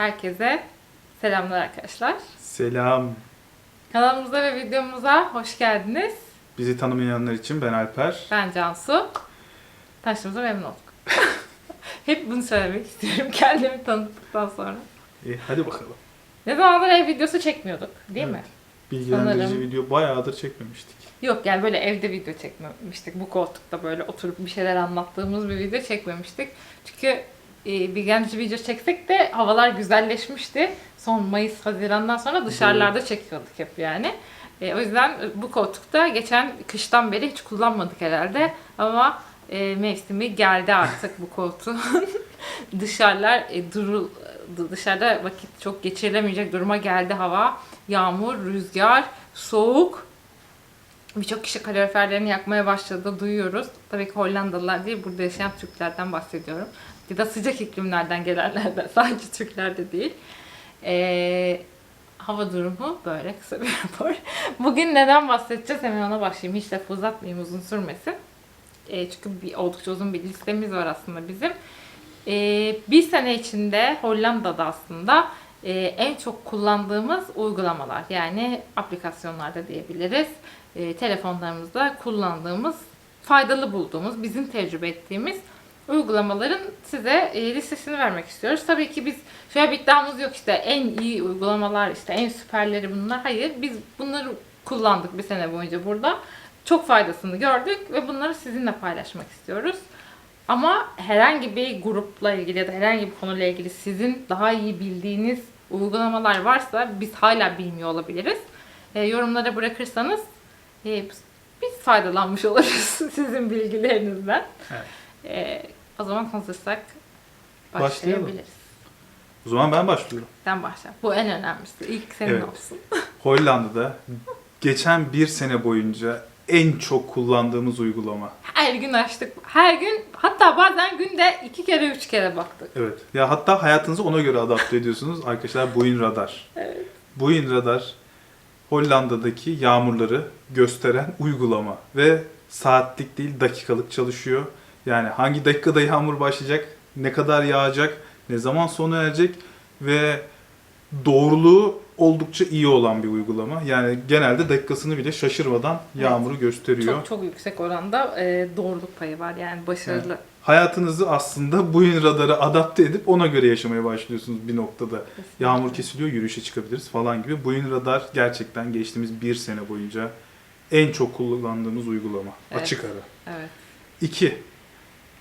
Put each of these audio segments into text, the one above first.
Herkese selamlar arkadaşlar. Selam. Kanalımıza ve videomuza hoş geldiniz. Bizi tanımayanlar için ben Alper. Ben Cansu. Tanıştığımıza memnun olduk. Hep bunu söylemek istiyorum kendimi tanıttıktan sonra. E, hadi bakalım. Ne zamandır ev videosu çekmiyorduk değil mi? Evet. Bilgilendirici Sanırım. video bayağıdır çekmemiştik. Yok yani böyle evde video çekmemiştik. Bu koltukta böyle oturup bir şeyler anlattığımız bir video çekmemiştik. Çünkü e, bir genç video çeksek de havalar güzelleşmişti. Son Mayıs, Haziran'dan sonra dışarılarda çekiyorduk hep yani. E, o yüzden bu koltukta geçen kıştan beri hiç kullanmadık herhalde. Ama e, mevsimi geldi artık bu koltuğun. Dışarılar e, durul, dışarıda vakit çok geçirilemeyecek duruma geldi hava. Yağmur, rüzgar, soğuk. Birçok kişi kaloriferlerini yakmaya başladı, duyuyoruz. Tabii ki Hollandalılar değil, burada yaşayan Türklerden bahsediyorum. Ya da sıcak iklimlerden gelenlerden, sadece Türklerde değil. Ee, hava durumu böyle kısa bir rapor. Bugün neden bahsedeceğiz hemen ona başlayayım. Hiç lafı uzatmayayım, uzun sürmesin. Ee, çünkü bir, oldukça uzun bir listemiz var aslında bizim. Ee, bir sene içinde Hollanda'da aslında e, en çok kullandığımız uygulamalar yani aplikasyonlarda diyebiliriz. E, telefonlarımızda kullandığımız, faydalı bulduğumuz, bizim tecrübe ettiğimiz uygulamaların size e, listesini vermek istiyoruz. Tabii ki biz şöyle bir iddiamız yok işte en iyi uygulamalar işte en süperleri bunlar. Hayır biz bunları kullandık bir sene boyunca burada. Çok faydasını gördük ve bunları sizinle paylaşmak istiyoruz. Ama herhangi bir grupla ilgili ya da herhangi bir konuyla ilgili sizin daha iyi bildiğiniz uygulamalar varsa biz hala bilmiyor olabiliriz. E, yorumlara bırakırsanız e, biz faydalanmış oluruz sizin bilgilerinizden. Evet. E, o zaman hazırsak Başlayalım. başlayabiliriz. O zaman ben başlıyorum. Sen başla. Bu en önemlisi. İlk senin Evet. olsun. Hollanda'da geçen bir sene boyunca en çok kullandığımız uygulama. Her gün açtık. Her gün hatta bazen günde iki kere üç kere baktık. Evet. Ya hatta hayatınızı ona göre adapte ediyorsunuz. Arkadaşlar Boeing Radar. Evet. Boeing Radar Hollanda'daki yağmurları gösteren uygulama ve saatlik değil dakikalık çalışıyor. Yani hangi dakikada yağmur başlayacak, ne kadar yağacak, ne zaman sona erecek ve doğruluğu oldukça iyi olan bir uygulama. Yani genelde dakikasını bile şaşırmadan yağmuru gösteriyor. Çok çok yüksek oranda e, doğruluk payı var yani başarılı. Hayatınızı aslında Boeing Radar'a adapte edip ona göre yaşamaya başlıyorsunuz bir noktada. Kesinlikle. Yağmur kesiliyor, yürüyüşe çıkabiliriz falan gibi. Boeing Radar gerçekten geçtiğimiz bir sene boyunca en çok kullandığımız uygulama. Evet. Açık ara. Evet. 2.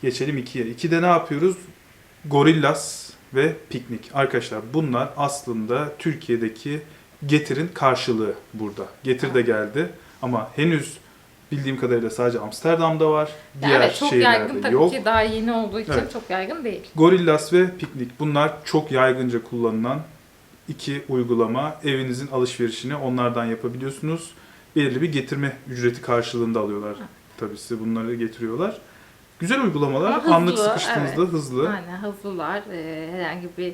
Geçelim 2'ye. 2'de ne yapıyoruz? Gorillas ve Piknik. Arkadaşlar bunlar aslında Türkiye'deki Getir'in karşılığı burada. Getir de geldi ama henüz bildiğim kadarıyla sadece Amsterdam'da var. Diğer evet, çok yaygın şehirlerde tabii yok. ki daha yeni olduğu için Evet. çok yaygın değil. Gorillas ve Piknik bunlar çok yaygınca kullanılan iki uygulama. Evinizin alışverişini onlardan yapabiliyorsunuz. Belirli bir getirme ücreti karşılığında alıyorlar. Tabii size bunları getiriyorlar. Güzel uygulamalar. Ama hızlı, Anlık sıkıştığınızda evet. hızlı. Aynen hızlılar. Ee, herhangi bir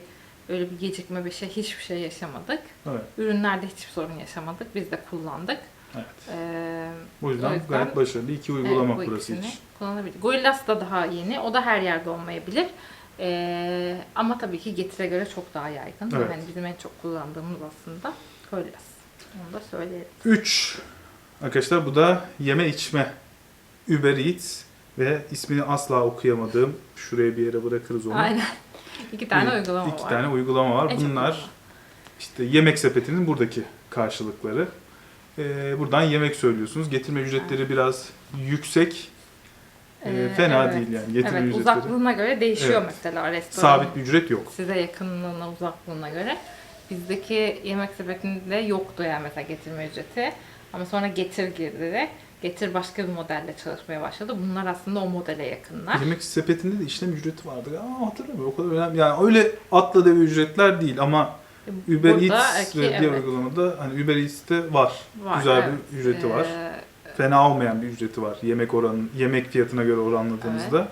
öyle bir gecikme bir şey hiçbir şey yaşamadık. Evet. Ürünlerde hiçbir sorun yaşamadık. Biz de kullandık. evet. Ee, O yüzden, O yüzden- gayet başarılı iki uygulama evet, bu burası için. kullanabilir. Gorillas da daha yeni. O da her yerde olmayabilir. Ee, ama tabii ki Getir'e göre çok daha yaygın. Evet. Yani bizim en çok kullandığımız aslında Gorillas. Onu da söyleyelim. 3. Arkadaşlar bu da yeme içme. Uber Eats ve ismini asla okuyamadığım şuraya bir yere bırakırız onu. Aynen. İki tane Bir- uygulama iki var. tane uygulama var. Çok Bunlar işte yemek sepetinin buradaki karşılıkları. Ee, buradan yemek söylüyorsunuz. Getirme ücretleri biraz yüksek. Ee, Ee, fena evet. değil yani getirme Evet, ücretleri. uzaklığına göre değişiyor Evet. mesela restoran. Sabit bir ücret yok. Size yakınlığına, uzaklığına göre. Bizdeki yemek sepetinde yoktu yani mesela getirme ücreti. Ama sonra Getir girdi Getir başka bir modelle çalışmaya başladı. Bunlar aslında o modele yakınlar. Yemek sepetinde de işlem ücreti vardı. Aa, hatırlamıyorum. O kadar önemli. Yani öyle atla deve ücretler değil ama Uber Burada Eats ve diğer evet, uygulamada hani Uber Eats'te var. var, güzel evet. bir ücreti var. Ee, Fena olmayan bir ücreti var. Yemek oranı, yemek fiyatına göre oranladığınızda.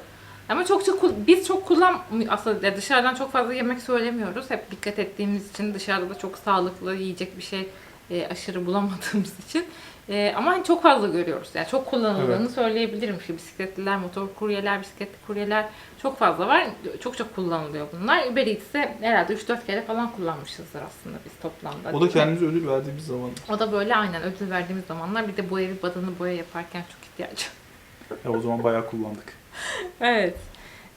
Ama çok çok biz çok kullan aslında dışarıdan çok fazla yemek söylemiyoruz. Hep dikkat ettiğimiz için dışarıda da çok sağlıklı yiyecek bir şey e, aşırı bulamadığımız için. E, ama hani çok fazla görüyoruz. Yani çok kullanıldığını söyleyebilirim. İşte bisikletliler, motor kuryeler, bisikletli kuryeler çok fazla var. Çok çok kullanılıyor bunlar. Uber Eats'e herhalde 3-4 kere falan kullanmışızdır aslında biz toplamda. O da kendimize ödül verdiğimiz zaman. O da böyle aynen ödül verdiğimiz zamanlar bir de bu evi badana boya yaparken çok ihtiyacım. Ya o zaman bayağı kullandık. Evet.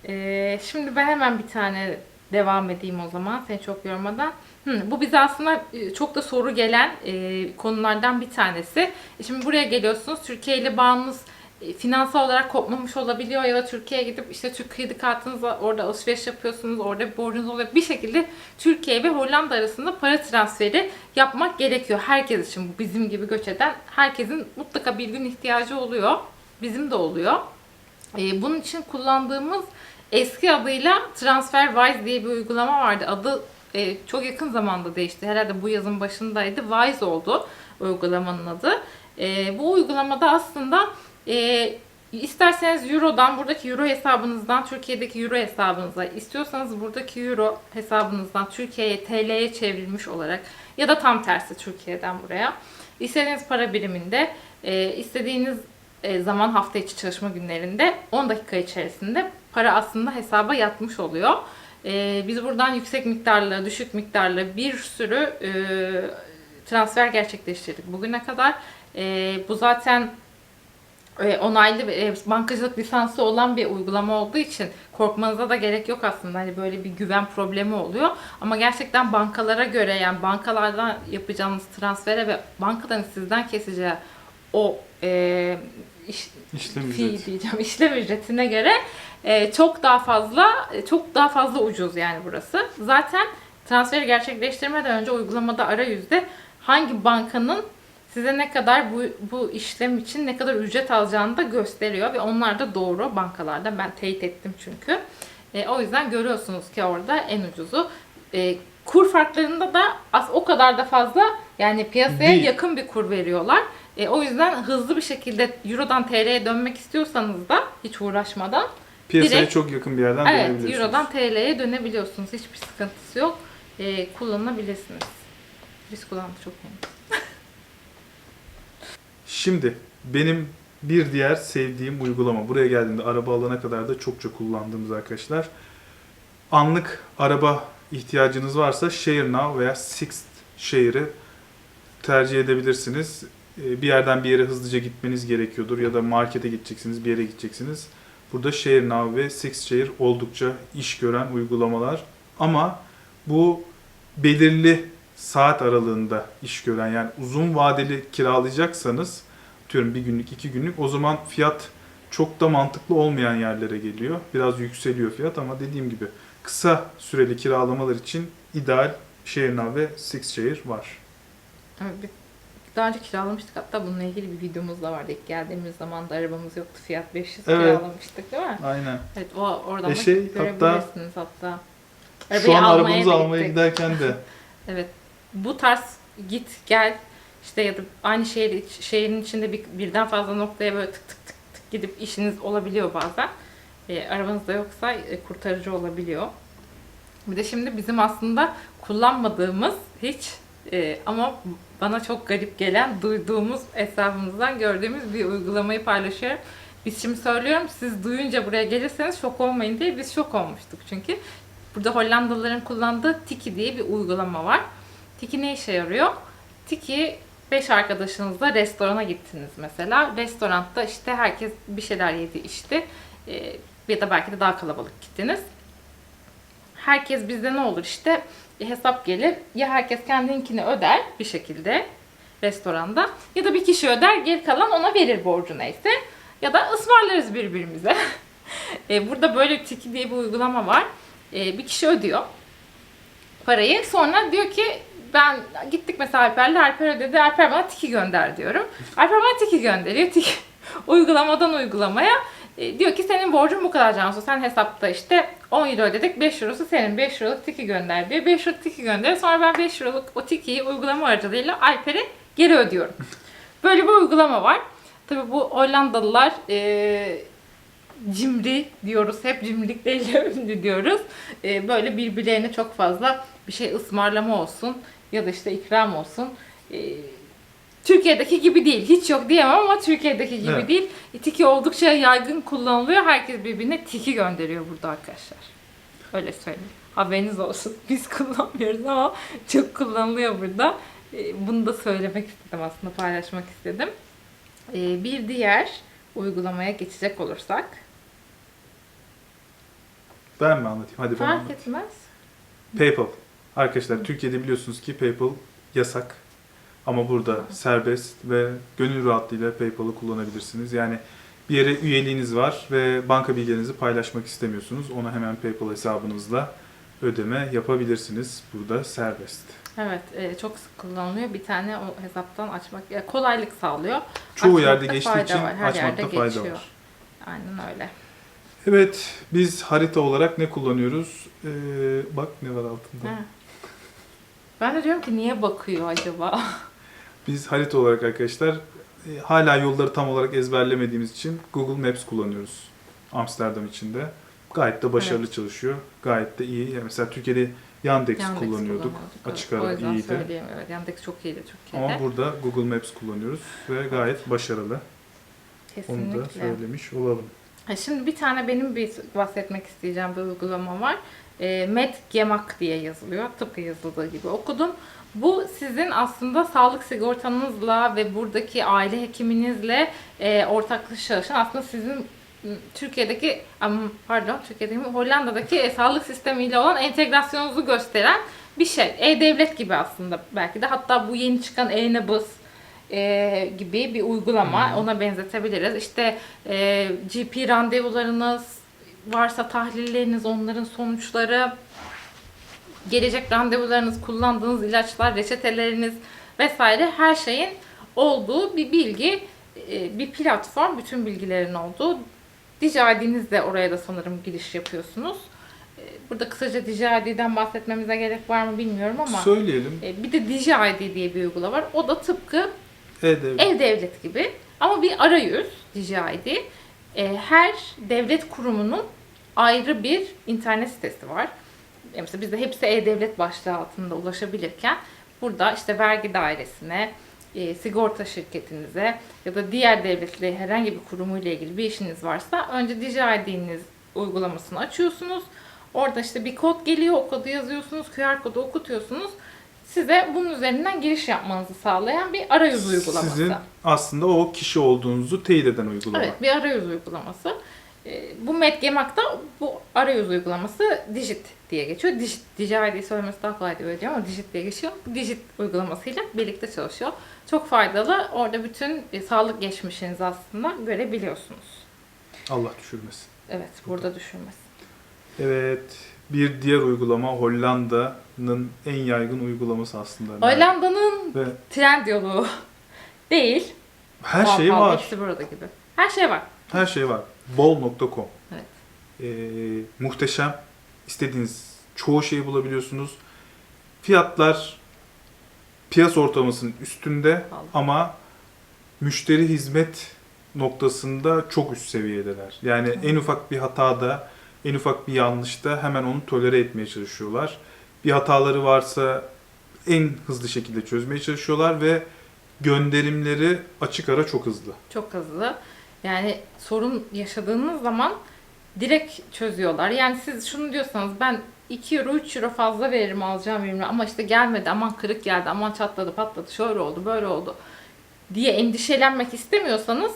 Ee, şimdi ben hemen bir tane devam edeyim o zaman seni çok yormadan. Hı, bu bize aslında e, çok da soru gelen e, konulardan bir tanesi. E, Şimdi buraya geliyorsunuz. Türkiye ile bağımız e, finansal olarak kopmamış olabiliyor ya da Türkiye'ye gidip işte Türk kredi kartınızla orada alışveriş yapıyorsunuz. Orada bir borcunuz oluyor. Bir şekilde Türkiye ve Hollanda arasında para transferi yapmak gerekiyor. Herkes için bu bizim gibi göç eden herkesin mutlaka bir gün ihtiyacı oluyor. Bizim de oluyor. Ee, bunun için kullandığımız eski adıyla TransferWise diye bir uygulama vardı. Adı e, çok yakın zamanda değişti. Herhalde bu yazın başındaydı. Wise oldu uygulamanın adı. E, bu uygulamada aslında e, isterseniz Euro'dan, buradaki Euro hesabınızdan Türkiye'deki Euro hesabınıza, istiyorsanız buradaki Euro hesabınızdan Türkiye'ye TL'ye çevrilmiş olarak ya da tam tersi Türkiye'den buraya. İstediğiniz para biriminde, e, istediğiniz e, zaman hafta içi çalışma günlerinde 10 dakika içerisinde para aslında hesaba yatmış oluyor. E, biz buradan yüksek miktarlı, düşük miktarlı bir sürü e, transfer gerçekleştirdik bugüne kadar. E, bu zaten e, onaylı e, bankacılık lisansı olan bir uygulama olduğu için korkmanıza da gerek yok aslında. Hani böyle bir güven problemi oluyor. Ama gerçekten bankalara göre yani bankalardan yapacağınız transfere ve bankadan sizden keseceği o e, iş, İşlem fee ücreti. diyeceğim işlem ücretine göre e, çok daha fazla e, çok daha fazla ucuz yani burası. Zaten transferi gerçekleştirmeden önce uygulamada arayüzde hangi bankanın size ne kadar bu, bu işlem için ne kadar ücret alacağını da gösteriyor ve onlar da doğru bankalarda ben teyit ettim çünkü. E, o yüzden görüyorsunuz ki orada en ucuzu. E, kur farklarında da az o kadar da fazla yani piyasaya Değil. yakın bir kur veriyorlar. E, o yüzden hızlı bir şekilde Euro'dan TL'ye dönmek istiyorsanız da hiç uğraşmadan Piyasaya Direkt- çok yakın bir yerden evet dönebiliyorsunuz. Euro'dan TL'ye dönebiliyorsunuz. Hiçbir sıkıntısı yok. E, kullanabilirsiniz. Biz kullandık çok memnunuz. Şimdi benim bir diğer sevdiğim uygulama. Buraya geldiğimde araba alana kadar da çokça kullandığımız arkadaşlar. Anlık araba ihtiyacınız varsa Share Now veya Sixt Share'ı tercih edebilirsiniz. Ee, Bir yerden bir yere hızlıca gitmeniz gerekiyordur ya da markete gideceksiniz, bir yere gideceksiniz. Burada Share Now ve Sixt Share oldukça iş gören uygulamalar. Ama bu belirli saat aralığında iş gören yani uzun vadeli kiralayacaksanız diyorum bir günlük iki günlük o zaman fiyat çok da mantıklı olmayan yerlere geliyor. Biraz yükseliyor fiyat ama dediğim gibi kısa süreli kiralamalar için ideal ShareNow ve SixShare var. Evet, daha önce kiralamıştık hatta bununla ilgili bir videomuz da vardı. İlk geldiğimiz zaman da arabamız yoktu. Fiyat 500 Evet. kiralamıştık değil mi? Aynen. Evet o oradan E şey, görebilirsiniz hatta. Şu Arabayı an arabamızı almaya giderken de Evet. Bu tarz git gel işte ya da aynı şehir, şehrin içinde bir, birden fazla noktaya böyle tık tık tık tık gidip işiniz olabiliyor bazen. E, arabanız da yoksa e, kurtarıcı olabiliyor. Bir de şimdi bizim aslında kullanmadığımız hiç e, ama bana çok garip gelen duyduğumuz hesabımızdan gördüğümüz bir uygulamayı paylaşıyorum. Biz şimdi söylüyorum siz duyunca buraya gelirseniz şok olmayın diye biz şok olmuştuk çünkü. Burada Hollandalıların kullandığı Tiki diye bir uygulama var. Tiki ne işe yarıyor? Tiki 5 arkadaşınızla restorana gittiniz mesela. Restoranda işte herkes bir şeyler yedi içti. Ee, ya da belki de daha kalabalık gittiniz. Herkes bizde ne olur işte hesap gelir. Ya herkes kendinkini öder bir şekilde restoranda ya da bir kişi öder geri kalan ona verir borcu neyse. Ya da ısmarlarız birbirimize. E, Burada böyle Tiki diye bir uygulama var. E, Bir kişi ödüyor parayı. Sonra diyor ki ben gittik mesela Alper'le Alper ödedi. Alper bana tiki gönder diyorum. Alper bana tiki gönderiyor. Tiki uygulamadan uygulamaya. E, diyor ki senin borcun bu kadar Cansu. Sen hesapta işte 10 euro ödedik 5 eurosu senin 5 euroluk tiki gönder diyor. 5 euroluk tiki gönderiyor. Sonra ben 5 euroluk o tikiyi uygulama aracılığıyla Alper'e geri ödüyorum. Böyle bir uygulama var. Tabii bu Hollandalılar e, cimri diyoruz. Hep cimrilikleriyle ünlü diyoruz. Ee, böyle birbirlerine çok fazla bir şey ısmarlama olsun ya da işte ikram olsun. e, Türkiye'deki gibi değil. Hiç yok diyemem ama Türkiye'deki gibi Evet. değil. Tiki oldukça yaygın kullanılıyor. Herkes birbirine tiki gönderiyor burada arkadaşlar. Öyle söyleyeyim. Haberiniz olsun. Biz kullanmıyoruz ama çok kullanılıyor burada. E, Bunu da söylemek istedim aslında paylaşmak istedim. E, Bir diğer uygulamaya geçecek olursak Ben mi anlatayım? Hadi ben fark anlatayım. etmez. PayPal. Arkadaşlar Türkiye'de biliyorsunuz ki PayPal yasak. Ama burada serbest ve gönül rahatlığıyla PayPal'ı kullanabilirsiniz. Yani bir yere üyeliğiniz var ve banka bilgilerinizi paylaşmak istemiyorsunuz. Ona hemen PayPal hesabınızla ödeme yapabilirsiniz. Burada serbest. Evet, e, çok sık kullanılıyor. Bir tane o hesaptan açmak e, kolaylık sağlıyor. Çoğu Açmakta yerde geçtiği için var, her açmakta fayda geçiyor. var. Aynen öyle. Evet, biz harita olarak ne kullanıyoruz? Ee, bak ne var altında. Ha. Ben de diyorum ki niye bakıyor acaba? Biz harita olarak arkadaşlar e, hala yolları tam olarak ezberlemediğimiz için Google Maps kullanıyoruz Amsterdam içinde. Gayet de başarılı çalışıyor. Gayet de iyi. Yani mesela Türkiye'de Yandex, Yandex kullanıyorduk. evet. Açık ara iyiydi. Evet, Yandex çok iyiydi Türkiye'de. Ama burada Google Maps kullanıyoruz ve gayet başarılı. Onu da Kesinlikle. söylemiş olalım. Ha, Şimdi bir tane benim bir bahsetmek isteyeceğim bir uygulama var. E, MedGemak diye yazılıyor. Tıpkı yazıldığı gibi okudum. Bu sizin aslında sağlık sigortanızla ve buradaki aile hekiminizle e, ortaklaşa çalışan aslında sizin Türkiye'deki pardon Türkiye'deki? Hollanda'daki e, sağlık sistemiyle olan entegrasyonunuzu gösteren bir şey. E-Devlet gibi aslında belki de hatta bu yeni çıkan e-nabız e, gibi bir uygulama ona benzetebiliriz. İşte e, GP randevularınız varsa tahlilleriniz, onların sonuçları, gelecek randevularınız, kullandığınız ilaçlar, reçeteleriniz vesaire her şeyin olduğu bir bilgi, e, bir platform, bütün bilgilerin olduğu. DJID'niz de oraya da sanırım giriş yapıyorsunuz. E, Burada kısaca DJID'den bahsetmemize gerek var mı bilmiyorum ama Söyleyelim. e, bir de DJID diye bir uygulama var. O da tıpkı E-Devlet. e-devlet gibi ama bir arayüz. E, her devlet kurumunun ayrı bir internet sitesi var. E, Mesela bizde hepsi e-devlet başlığı altında ulaşabilirken burada işte vergi dairesine, e, sigorta şirketinize ya da diğer devletle herhangi bir kurumuyla ilgili bir işiniz varsa önce DJID'niz uygulamasını açıyorsunuz. Orada işte bir kod geliyor, o kodu yazıyorsunuz, QR kodu okutuyorsunuz. Size bunun üzerinden giriş yapmanızı sağlayan bir arayüz uygulaması. Sizin aslında o kişi olduğunuzu teyit eden uygulama. Evet, bir arayüz uygulaması. Ee, Bu MedGemak'ta bu arayüz uygulaması Digit diye geçiyor. Digit, DJI söylemesi daha kolay diye ama Digit diye geçiyor. Digit uygulamasıyla birlikte çalışıyor. Çok faydalı. Orada bütün e, sağlık geçmişinizi aslında görebiliyorsunuz. Allah düşürmesin. Evet, burada düşürmesin. Evet. Bir diğer uygulama Hollanda'nın en yaygın uygulaması aslında. Hollanda'nın Ve trend yolu değil. Her Bal şey bal, var. Hepsi burada gibi. Her şey var. Her şey var. Bol.com. Evet. Ee, muhteşem. İstediğiniz çoğu şeyi bulabiliyorsunuz. Fiyatlar piyasa ortalamasının üstünde Pahalı. ama müşteri hizmet noktasında çok üst seviyedeler. Yani en ufak bir hatada, en ufak bir yanlışta hemen onu tolere etmeye çalışıyorlar. Bir hataları varsa en hızlı şekilde çözmeye çalışıyorlar ve gönderimleri açık ara çok hızlı. Çok hızlı. Yani sorun yaşadığınız zaman direkt çözüyorlar. Yani siz şunu diyorsanız ben 2 euro 3 euro fazla veririm alacağım ürünü ama işte gelmedi aman kırık geldi aman çatladı patladı şöyle oldu böyle oldu diye endişelenmek istemiyorsanız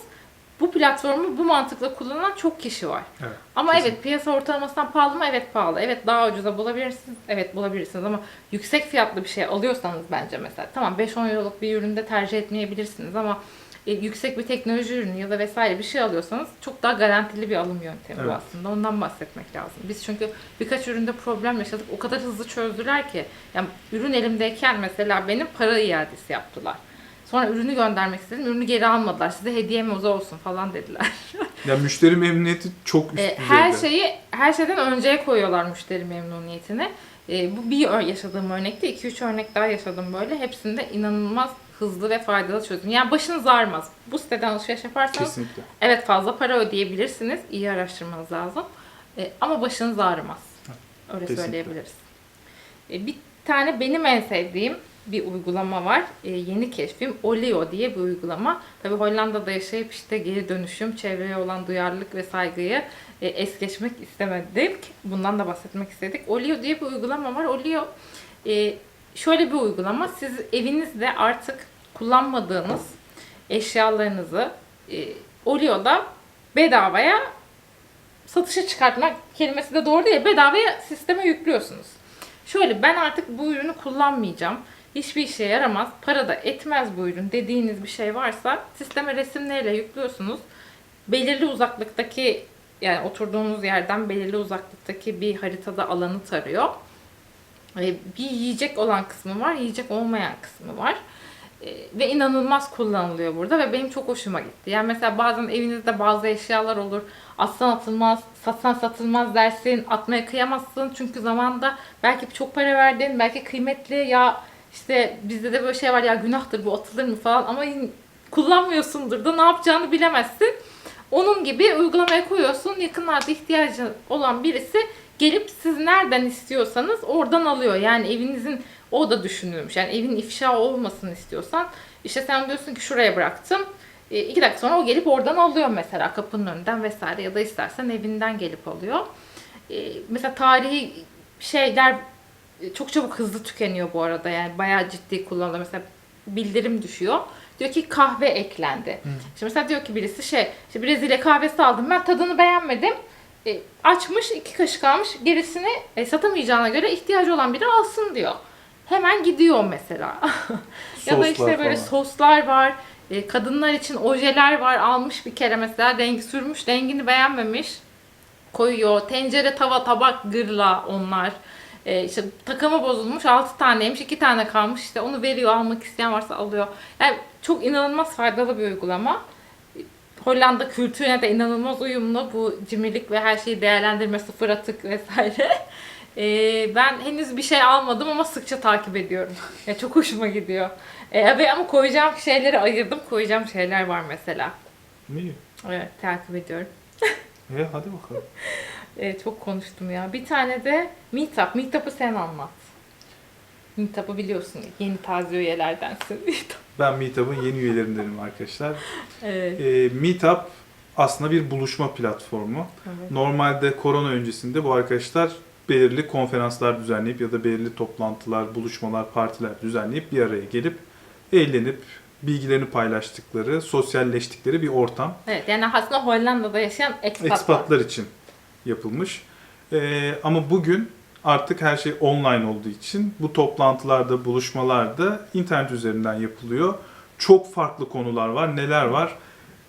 bu platformu bu mantıkla kullanan çok kişi var. Evet. Ama kesin. evet piyasa ortalamasından pahalı mı? Evet pahalı. Evet daha ucuza bulabilirsiniz. Evet bulabilirsiniz ama yüksek fiyatlı bir şey alıyorsanız bence mesela tamam 5-10 euroluk bir üründe tercih etmeyebilirsiniz ama e, yüksek bir teknoloji ürünü ya da vesaire bir şey alıyorsanız çok daha garantili bir alım yöntemi bu Evet. aslında. Ondan bahsetmek lazım. Biz çünkü birkaç üründe problem yaşadık. O kadar hızlı çözdüler ki. Yani ürün elimdeyken mesela benim para iadesi yaptılar. Sonra ürünü göndermek istedim. Ürünü geri almadılar. Size hediyemiz olsun falan dediler. Ya müşteri memnuniyeti çok üst E, düzeyde. her şeyi her şeyden önceye koyuyorlar müşteri memnuniyetini. E, bu bir yaşadığım örnekte 2-3 örnek daha yaşadım böyle. Hepsinde inanılmaz hızlı ve faydalı çözüm. Yani başınız ağrımaz. Bu siteden alışveriş yaparsanız Kesinlikle. evet fazla para ödeyebilirsiniz. İyi araştırmanız lazım. E, ama başınız ağrımaz. Öyle Kesinlikle. söyleyebiliriz. E, bir tane benim en sevdiğim bir uygulama var. E, yeni keşfim Olio diye bir uygulama. Tabii Hollanda'da yaşayıp işte geri dönüşüm, çevreye olan duyarlılık ve saygıyı e, es geçmek istemedik. Bundan da bahsetmek istedik. Olio diye bir uygulama var. Olio e, şöyle bir uygulama. Siz evinizde artık kullanmadığınız eşyalarınızı e, Olio'da bedavaya satışa çıkartmak kelimesi de doğru değil. Bedavaya sisteme yüklüyorsunuz. Şöyle ben artık bu ürünü kullanmayacağım. Hiçbir işe yaramaz. Para da etmez bu ürün dediğiniz bir şey varsa sisteme resimleriyle yüklüyorsunuz. Belirli uzaklıktaki yani oturduğunuz yerden belirli uzaklıktaki bir haritada alanı tarıyor. Ee, Bir yiyecek olan kısmı var, yiyecek olmayan kısmı var. Ee, Ve inanılmaz kullanılıyor burada ve benim çok hoşuma gitti. Yani mesela bazen evinizde bazı eşyalar olur. Atsan atılmaz, satsan satılmaz dersin, atmaya kıyamazsın. Çünkü zamanda belki çok para verdin, belki kıymetli ya işte bizde de böyle şey var ya günahtır bu atılır mı falan ama kullanmıyorsundur da ne yapacağını bilemezsin. Onun gibi uygulamaya koyuyorsun. Yakınlarda ihtiyacı olan birisi gelip siz nereden istiyorsanız oradan alıyor. Yani evinizin o da düşünülmüş. Yani evin ifşa olmasını istiyorsan işte sen diyorsun ki şuraya bıraktım. E, iki dakika sonra o gelip oradan alıyor mesela kapının önünden vesaire ya da istersen evinden gelip alıyor. E, mesela tarihi şeyler çok çabuk hızlı tükeniyor bu arada yani bayağı ciddi kullanılıyor. Mesela bildirim düşüyor. Diyor ki kahve eklendi. Şimdi mesela diyor ki birisi şey, işte Brezilya kahvesi aldım ben tadını beğenmedim. E, açmış iki kaşık almış gerisini e, satamayacağına göre ihtiyacı olan biri alsın diyor. Hemen gidiyor mesela. ya da işte böyle falan. soslar var. E, kadınlar için ojeler var. Almış bir kere mesela rengi sürmüş, rengini beğenmemiş. Koyuyor. Tencere, tava, tabak, gırla onlar. E, işte takımı bozulmuş 6 taneymiş 2 tane kalmış işte onu veriyor almak isteyen varsa alıyor. Yani çok inanılmaz faydalı bir uygulama. Hollanda kültürüne de inanılmaz uyumlu bu cimrilik ve her şeyi değerlendirme sıfır atık vesaire. E, ben henüz bir şey almadım ama sıkça takip ediyorum. Ya çok hoşuma gidiyor. E, ve ama koyacağım şeyleri ayırdım. Koyacağım şeyler var mesela. İyi. Evet takip ediyorum. E, hadi bakalım. E, çok konuştum ya. Bir tane de Meetup. Meetup'ı sen anlat. Meetup'ı biliyorsun. Yeni taze üyelerdensin. Ben Meetup'ın yeni üyelerindenim arkadaşlar. evet. E, Meetup aslında bir buluşma platformu. evet. Normalde korona öncesinde bu arkadaşlar belirli konferanslar düzenleyip ya da belirli toplantılar, buluşmalar, partiler düzenleyip bir araya gelip eğlenip bilgilerini paylaştıkları, sosyalleştikleri bir ortam. Evet yani aslında Hollanda'da yaşayan expatlar. Ekspatlar için yapılmış. Ee, ama bugün artık her şey online olduğu için bu toplantılarda, buluşmalarda internet üzerinden yapılıyor. Çok farklı konular var. Neler var?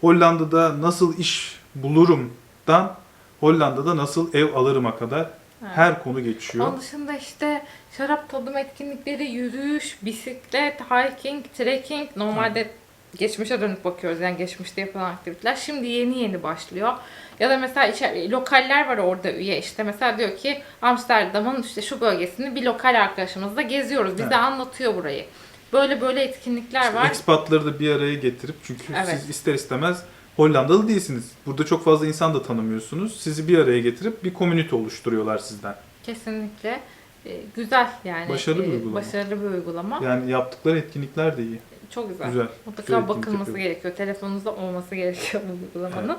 Hollanda'da nasıl iş bulurumdan Hollanda'da nasıl ev alırıma kadar Evet. her konu geçiyor. Onun dışında işte şarap tadım etkinlikleri, yürüyüş, bisiklet, hiking, trekking. Normalde geçmişe dönüp bakıyoruz yani geçmişte yapılan aktiviteler. Şimdi yeni yeni başlıyor. Ya da mesela içer- lokaller var orada üye işte mesela diyor ki Amsterdam'ın işte şu bölgesini bir lokal arkadaşımızla geziyoruz. Bize Evet. anlatıyor burayı. Böyle böyle etkinlikler var. Ekspatları da bir araya getirip çünkü Evet. siz ister istemez Hollandalı değilsiniz. Burada çok fazla insan da tanımıyorsunuz. Sizi bir araya getirip bir komünite oluşturuyorlar sizden. Kesinlikle. Ee, güzel yani. Başarılı bir Ee, uygulama. Başarılı bir uygulama. Yani yaptıkları etkinlikler de iyi. Çok güzel. Güzel. Mutlaka Sürekli bakılması yapıyor. gerekiyor. Telefonunuzda olması gerekiyor bu uygulamanın.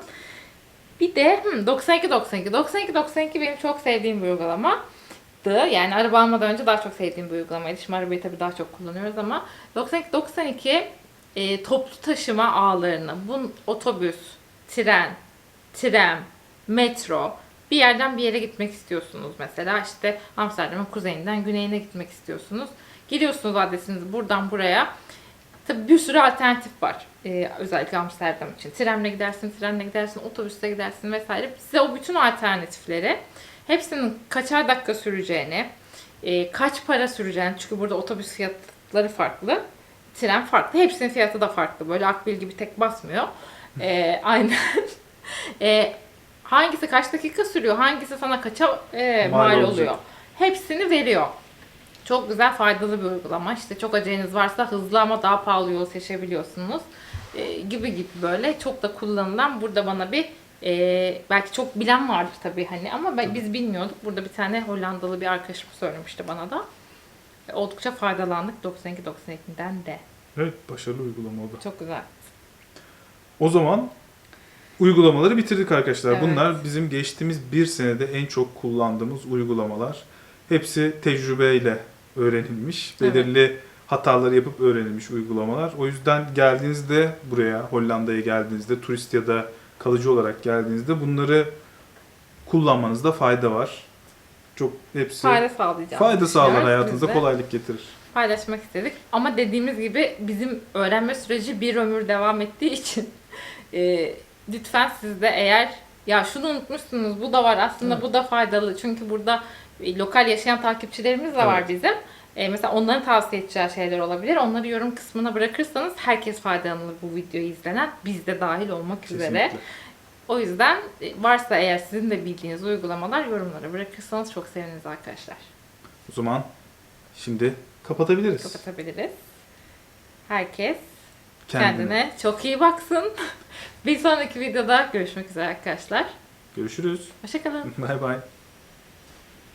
Bir de hmm, 92 92. 92 92 benim çok sevdiğim bir uygulamadı. Yani araba almadan önce daha çok sevdiğim bir uygulamaydı. Şimdi arabayı tabii daha çok kullanıyoruz ama 92 92 e, toplu taşıma ağlarını, bu otobüs, tren, tren, metro bir yerden bir yere gitmek istiyorsunuz mesela işte Amsterdam'ın kuzeyinden güneyine gitmek istiyorsunuz. Giriyorsunuz adresinizi buradan buraya. Tabii bir sürü alternatif var. Ee, özellikle Amsterdam için. Trenle gidersin, trenle gidersin, otobüste gidersin vesaire. Size o bütün alternatifleri hepsinin kaçar dakika süreceğini, e, kaç para süreceğini çünkü burada otobüs fiyatları farklı, tren farklı. Hepsinin fiyatı da farklı. Böyle akbil gibi tek basmıyor. Ee, aynen. e, hangisi kaç dakika sürüyor, hangisi sana kaça e, Mal mal, oluyor. Hepsini veriyor. Çok güzel, faydalı bir uygulama. İşte çok aceleniz varsa hızlı ama daha pahalı yol seçebiliyorsunuz. Ee, gibi gibi böyle çok da kullanılan burada bana bir e, belki çok bilen vardır tabii hani ama ben, biz bilmiyorduk. Burada bir tane Hollandalı bir arkadaşım söylemişti bana da. Oldukça faydalandık 92-92'den de. Evet başarılı uygulama o da. Çok güzel. O zaman uygulamaları bitirdik arkadaşlar. Evet. Bunlar bizim geçtiğimiz bir senede en çok kullandığımız uygulamalar. Hepsi tecrübeyle öğrenilmiş. Evet. Belirli hataları yapıp öğrenilmiş uygulamalar. O yüzden geldiğinizde buraya, Hollanda'ya geldiğinizde, turist ya da kalıcı olarak geldiğinizde bunları kullanmanızda fayda var. Çok hepsi Fayda sağlayacağız. fayda sağlar hayatınıza, kolaylık getirir. Paylaşmak istedik. Ama dediğimiz gibi bizim öğrenme süreci bir ömür devam ettiği için e, lütfen siz de eğer ya şunu unutmuşsunuz bu da var aslında Evet. bu da faydalı. Çünkü burada lokal yaşayan takipçilerimiz de var Evet. bizim. E, mesela onların tavsiye edeceği şeyler olabilir. Onları yorum kısmına bırakırsanız herkes faydalanır bu videoyu izlenen. Biz de dahil olmak üzere. Kesinlikle. O yüzden e, varsa eğer sizin de bildiğiniz uygulamalar yorumlara bırakırsanız çok seviniriz arkadaşlar. O zaman şimdi kapatabiliriz. Kapatabiliriz. Herkes Kendine. kendine çok iyi baksın. Bir sonraki videoda görüşmek üzere arkadaşlar. Görüşürüz. Hoşçakalın. Bay bay.